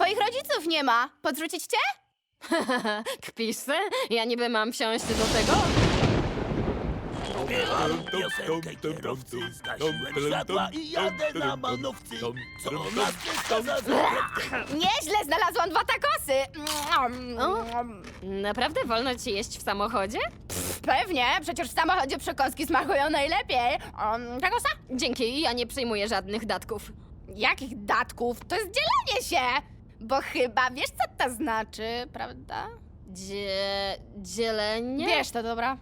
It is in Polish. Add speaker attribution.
Speaker 1: Twoich rodziców nie ma. Podrzucić cię?
Speaker 2: Kpisz se? Ja niby mam wsiąść do tego?
Speaker 3: Śpiewam piosenkę kierowcy, zgasiłem światła i jadę na manowcy. Co nas przeszkadza za
Speaker 1: Nieźle znalazłam dwa takosy.
Speaker 2: O. Naprawdę wolno ci jeść w samochodzie?
Speaker 1: Pewnie, przecież w samochodzie przekąski smakują najlepiej. Um, takosa?
Speaker 2: Dzięki, ja nie przyjmuję żadnych datków.
Speaker 1: Jakich datków? To jest dzielenie się. Bo chyba wiesz, co to znaczy, prawda?
Speaker 2: Dzie... dzielenie?
Speaker 1: Wiesz to, dobra?